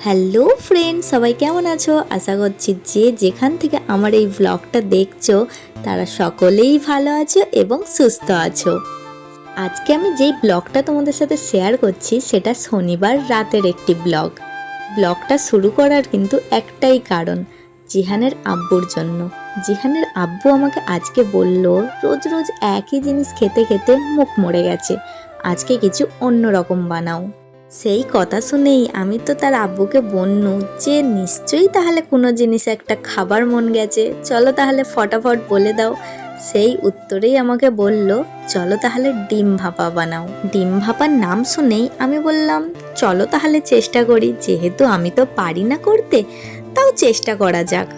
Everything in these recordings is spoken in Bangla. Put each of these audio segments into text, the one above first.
হ্যালো ফ্রেন্ড সবাই কেমন আছো? আশা করছি যে যেখান থেকে আমার এই ব্লগটা দেখছ, তারা সকলেই ভালো আছো এবং সুস্থ আছো। আজকে আমি যেই ব্লগটা তোমাদের সাথে শেয়ার করছি, সেটা শনিবার রাতের একটি ব্লগ ব্লগটা শুরু করার কিন্তু একটাই কারণ, জিহানের আব্বুর জন্য। জিহানের আব্বু আমাকে আজকে বলল, রোজ রোজ একই জিনিস খেতে খেতে মুখ মরে গেছে। আজকে কিছু অন্য রকম বানাও। সেই কথা শুনেই আমি তো তার আব্বুকে বলনু যে নিশ্চয়ই তাহলে কোনো জিনিস একটা খাবার মন গেছে। চলো তাহলে ফটাফট বলে দাও। সেই উত্তরেই আমাকে বলল, চলো তাহলে ডিম ভাপা বানাও। ডিম ভাপার নাম শুনেই আমি বললাম, চলো তাহলে চেষ্টা করি। যেহেতু আমি তো পারি না করতে, তাও চেষ্টা করা যাক।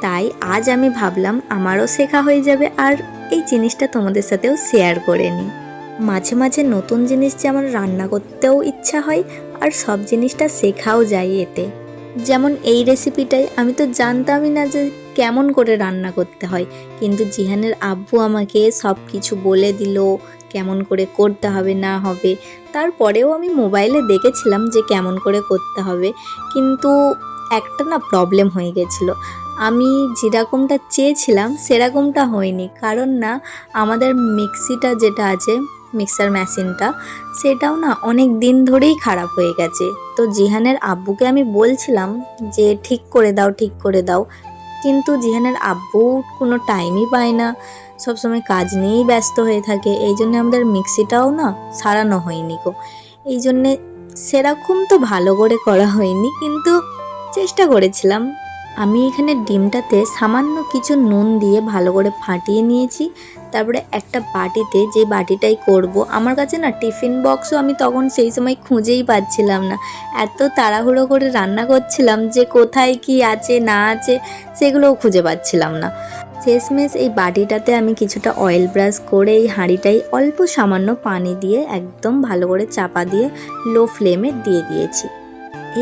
তাই আজ আমি ভাবলাম, আমারও শেখা হয়ে যাবে আর এই জিনিসটা তোমাদের সাথেও শেয়ার করে নিই। মাঝে মাঝে নতুন জিনিস যেমন রান্না করতেও ইচ্ছা হয়, আর সব জিনিসটা শেখাও যায় এতে। যেমন এই রেসিপিটাই আমি তো জানতামই না যে কেমন করে রান্না করতে হয়, কিন্তু জিহানের আব্বু আমাকে সব কিছু বলে দিল, কেমন করে করতে হবে, না হবে। তারপরেও আমি মোবাইলে দেখেছিলাম যে কেমন করে করতে হবে, কিন্তু একটা না প্রবলেম হয়ে গেছিল। আমি যেরকমটা চেয়েছিলাম, সেরকমটা হয়নি। কারণ না, আমাদের মিক্সিটা যেটা আছে মিক্সার মেশিনটা, সেটাও না অনেক দিন ধরেই খারাপ হয়ে গেছে। তো জিহানের আব্বুকে আমি বলছিলাম যে, ঠিক করে দাও, ঠিক করে দাও। কিন্তু জিহানের আব্বু কোনো টাইমই পায় না। সবসময় কাজ নিয়েই ব্যস্ত হয়ে থাকে। এই জন্য আমাদের মিক্সিটাও না সারানো হয়নি গো। এই জন্যে সেরকম তো ভালো করে করা হয়নি, কিন্তু চেষ্টা করেছিলাম। আমি এখানে ডিমটাতে সামান্য কিছু নুন দিয়ে ভালো করে ফাটিয়ে নিয়েছি। তারপরে একটা বাটিতে যে বাটিটাই করব, আমার কাছে না টিফিন বক্সও আমি তখন সেই সময় খুঁজেই পাচ্ছিলাম না। এত তাড়াহুড়ো করে রান্না করছিলাম যে কোথায় কি আছে, না আছে, সেগুলোও খুঁজে পাচ্ছিলাম না। শেষমেশ এই বাটিটাতে আমি কিছুটা অয়েল ব্রাশ করে এই হাঁড়িটাই অল্প সামান্য পানি দিয়ে একদম ভালো করে চাপা দিয়ে লো ফ্লেমে দিয়ে দিয়েছি।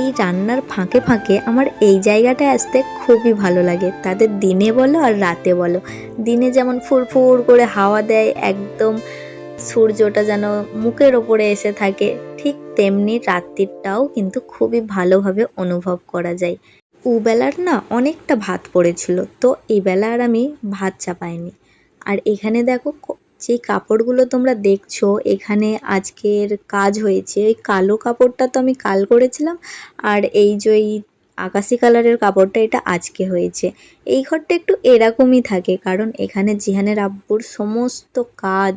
এই রান্নার ফাঁকে ফাঁকে আমার এই জায়গাটায় আসতে খুবই ভালো লাগে। তাদের দিনে বলো আর রাতে বলো। দিনে যেমন ফুরফুর করে হাওয়া দেয়, একদম সূর্যটা যেন মুখের ওপরে এসে থাকে, ঠিক তেমনি রাত্রিটাও কিন্তু খুবই ভালোভাবে অনুভব করা যায়। উবেলার না অনেকটা ভাত পড়েছিল, তো এই বেলা আর আমি ভাত চাপাইনি। আর এখানে দেখো যে কাপড়গুলো তোমরা দেখছ, এখানে আজকের কাজ হয়েছে। ওই কালো কাপড়টা তো আমি কাল করেছিলাম, আর এই যে ওই আকাশি কালারের কাপড়টা, এটা আজকে হয়েছে। এই ঘরটা একটু এরকমই থাকে, কারণ এখানে জিহানের আব্বুর সমস্ত কাজ,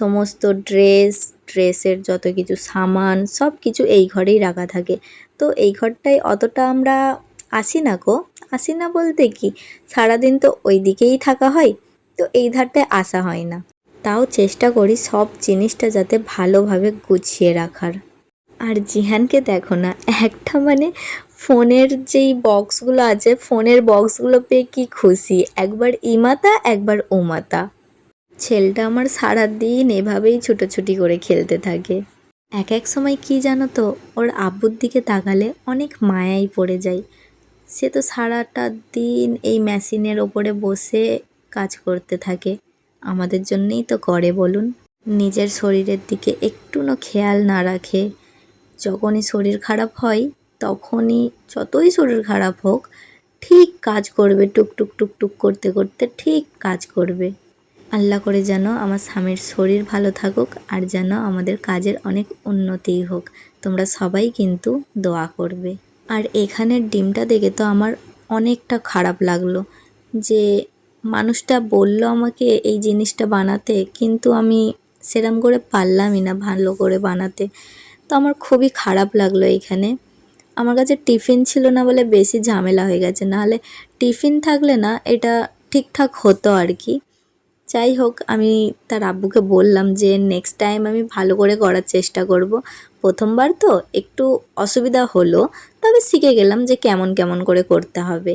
সমস্ত ড্রেস, ড্রেসের যত কিছু সামান সব কিছু এই ঘরেই রাখা থাকে। তো এই ঘরটায় অতটা আমরা আসি না গো। আসি না বলতে কি? সারাদিন তো ওই দিকেই থাকা হয়, তো এই ধারটায় আসা হয় না। তাও চেষ্টা করি সব জিনিসটা যাতে ভালোভাবে গুছিয়ে রাখার। আর জিহানকে দেখো না, একটা মানে ফোনের যেই বক্সগুলো আছে, ফোনের বক্সগুলো পেয়ে কি খুশি, একবার ইমাতা, একবার ওমাতা ছেলেটা আমার সারাদিন এভাবেই ছুটোছুটি করে খেলতে থাকে। এক এক সময় কি জানো তো, ওর আব্বুর দিকে তাকালে অনেক মায়াই পড়ে যায়। সে তো সারাটা দিন এই মেশিনের ওপরে বসে কাজ করতে থাকে। আমাদের জন্যেই তো করে বলুন। নিজের শরীরের দিকে একটুও খেয়াল না রাখে। যখনই শরীর খারাপ হয়, তখনই যতই শরীর খারাপ হোক, ঠিক কাজ করবে টুকটুক টুক টুক টুক করতে করতে ঠিক কাজ করবে। আল্লাহ করে যেন আমার স্বামীর শরীর ভালো থাকুক আর যেন আমাদের কাজের অনেক উন্নতি হোক। তোমরা সবাই কিন্তু দোয়া করবে। আর এখানের ডিমটা দেখে তো আমার অনেকটা খারাপ লাগল যে মানুষটা বলল আমাকে এই জিনিসটা বানাতে, কিন্তু আমি সেরম করে পারলামই না ভালো করে বানাতে। তো আমার খুবই খারাপ লাগল এখানে। আমার কাছে টিফিন ছিল না বলে বেশি ঝামেলা হয়ে গেছে। নাহলে টিফিন থাকলে না, এটা ঠিকঠাক হতো আর কি। যাই হোক, আমি তার আব্বুকে বললাম যে নেক্সট টাইম আমি ভালো করে করার চেষ্টা করব। প্রথমবার তো একটু অসুবিধা হলো, তবে শিখে গেলাম যে কেমন কেমন করে করতে হবে।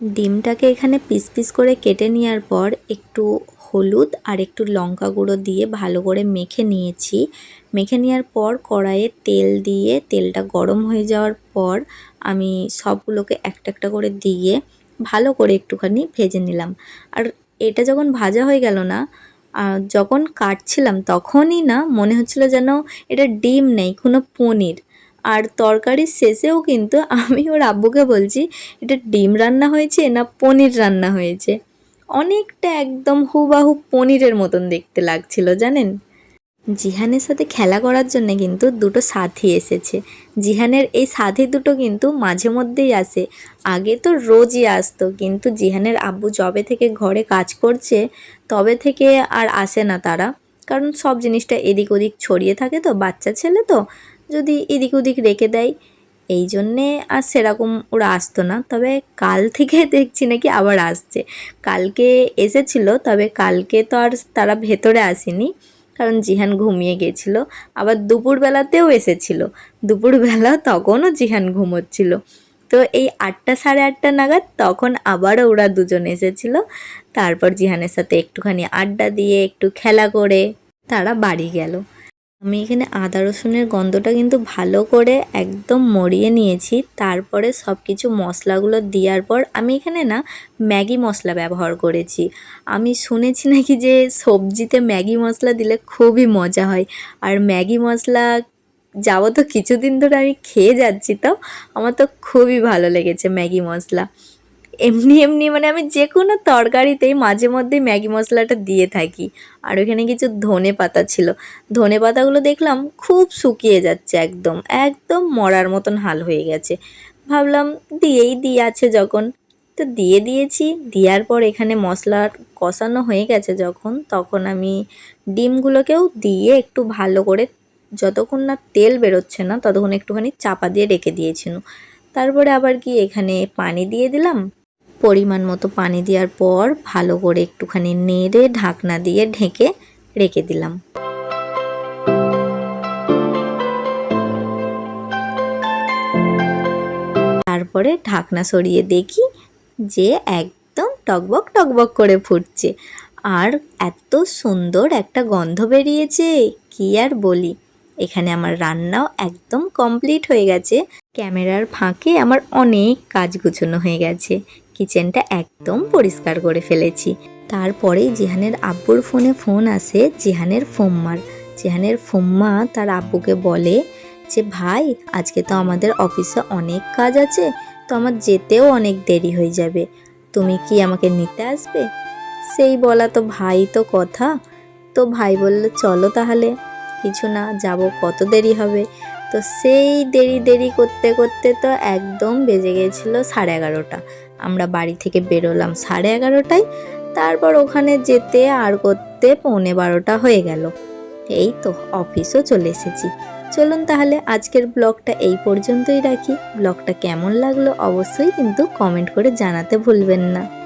ডিমটাকে এখানে পিস পিস করে কেটে নেওয়ার পর একটু হলুদ আর একটু লঙ্কা গুঁড়ো দিয়ে ভালো করে মেখে নিয়েছি। মেখে নেওয়ার পর কড়াইয়ে তেল দিয়ে তেলটা গরম হয়ে যাওয়ার পর আমি সবগুলোকে একটা একটা করে দিয়ে ভালো করে একটুখানি ভেজে নিলাম। আর এটা যখন ভাজা হয়ে গেল না যখন কাটছিলাম তখনই না মনে হচ্ছিল যেন এটা ডিম নেই, কোনো পনির। আর তরকারির শেষেও কিন্তু আমি ওর আব্বুকে বলছি, এটা ডিম রান্না হয়েছে না পনির রান্না হয়েছে? অনেকটা একদম হুবাহু পনিরের মতন দেখতে লাগছিল, জানেন? জিহানের সাথে খেলা করার জন্য কিন্তু দুটো সাথী এসেছে। জিহানের এই সাথী দুটো কিন্তু মাঝে মধ্যেই আসে। আগে তো রোজই আসতো, কিন্তু জিহানের আব্বু জবে থেকে ঘরে কাজ করছে, তবে থেকে আর আসে না তারা। কারণ সব জিনিসটা এদিক ওদিক ছড়িয়ে থাকে তো, বাচ্চা ছেলে তো। যদি এদিক ওদিক রেখে দেয়, এই জন্যে আর সেরকম ওরা আসতো না। তবে কাল থেকে দেখছি নাকি আবার আসছে। কালকে এসেছিল, তবে কালকে তো আর তারা ভেতরে আসেনি, কারণ জিহান ঘুমিয়ে গেছিল। আবার দুপুরবেলাতেও এসেছিল। দুপুরবেলা তখনও জিহান ঘুমোচ্ছিল। তো এই আটটা সাড়ে আটটা নাগাদ তখন আবারও ওরা দুজন এসেছিল। তারপর জিহানের সাথে একটুখানি আড্ডা দিয়ে, একটু খেলা করে তারা বাড়ি গেল। আমি এখানে আদা রসুনের গন্ধটা কিন্তু ভালো করে একদম মরিয়ে নিয়েছি। তারপরে সব কিছু মশলাগুলো দেওয়ার পর আমি এখানে না ম্যাগি মশলা ব্যবহার করেছি। আমি শুনেছি নাকি যে সবজিতে ম্যাগি মশলা দিলে খুবই মজা হয়। আর ম্যাগি মশলা যাব তো কিছুদিন ধরে আমি খেয়ে যাচ্ছি তো, আমার তো খুবই ভালো লেগেছে ম্যাগি মশলা। এমনি এমনি মানে আমি যে কোনো তরকারিতেই মাঝে মধ্যে ম্যাগি মশলাটা দিয়ে থাকি। আর ওখানে কিছু ধনে পাতা ছিল। ধনে পাতাগুলো দেখলাম খুব শুকিয়ে যাচ্ছে একদম একদম মরার মতন হাল হয়ে গেছে। ভাবলাম দিয়েই দিয়ে আছে যখন। তো দিয়ে দিয়েছি, দেওয়ার পর এখানে মশলা কষানো হয়ে গেছে যখন, তখন আমি ডিমগুলোকেও দিয়ে একটু ভালো করে যতক্ষণ না তেল বেরোচ্ছে না, ততক্ষণ একটুখানি চাপা দিয়ে রেখে দিয়েছিলাম তারপরে আবার কি এখানে পানি দিয়ে দিলাম? পরিমাণ মতো পানি দেওয়ার পর ভালো করে একটুখানি নেড়ে ঢাকনা দিয়ে ঢেকে রেখে দিলাম। তারপরে ঢাকনা সরিয়ে দেখি যে একদম টকবক টকবক করে ফুটছে। আর এত সুন্দর একটা গন্ধ বেরিয়েছে, কি আর বলি। এখানে আমার রান্নাও একদম কমপ্লিট হয়ে গেছে। ক্যামেরার ফাঁকে আমার অনেক কাজ গুছানো হয়ে গেছে। কিচেনটা একদম পরিষ্কার করে ফেলেছি। তারপরেই জিহানের আব্বুর ফোনে ফোন আসে জিহানের ফোম্মার। জিহানের ফোম্মা তার আব্বুকে বলে যে, ভাই, আজকে তো আমাদের অফিসে অনেক কাজ আছে, তো আমার যেতেও অনেক দেরি হয়ে যাবে। তুমি কি আমাকে নিতে আসবে? সেই বলা তো ভাই তো কথা। তো ভাই বলল, চলো তাহলে, কিছু না, যাব, কত দেরি হবে? তো সেই দেরি দেরি করতে করতে তো একদম বেজে গেছিল সাড়ে এগারোটা। আমরা বাড়ি থেকে বেরোলাম সাড়ে এগারোটায়। তারপর ওখানে যেতে আর করতে পৌনে বারোটা হয়ে গেল। এই তো, অফিসও চলে এসেছি। চলুন তাহলে আজকের ব্লগটা এই পর্যন্তই রাখি। ব্লগটা কেমন লাগল অবশ্যই কিন্তু কমেন্ট করে জানাতে ভুলবেন না।